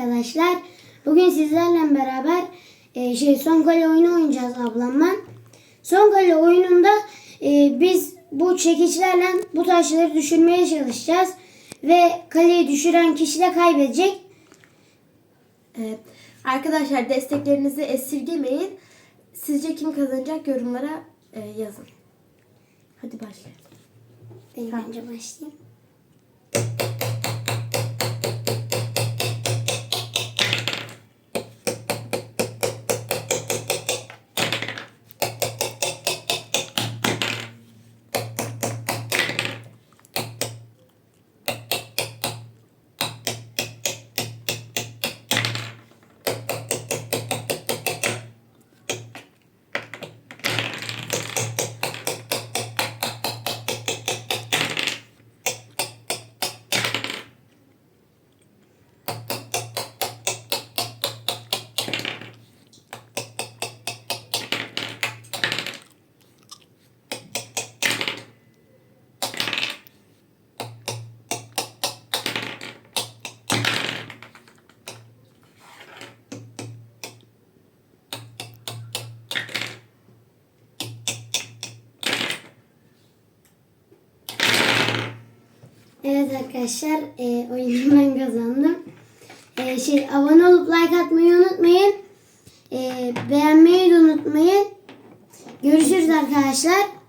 arkadaşlar. Bugün sizlerle beraber e, şey son kale oyunu oynayacağız ablamla. Son kale oyununda e, biz bu çekiçlerle bu taşları düşürmeye çalışacağız. Ve kaleyi düşüren kişi de kaybedecek. Evet. Arkadaşlar desteklerinizi esirgemeyin. Sizce kim kazanacak yorumlara e, yazın. Hadi başlayalım. Ben Tamam. önce başlayayım. Evet arkadaşlar e, oyunu ben kazandım. E, şey abone olup like atmayı unutmayın. E, beğenmeyi de unutmayın. Görüşürüz arkadaşlar.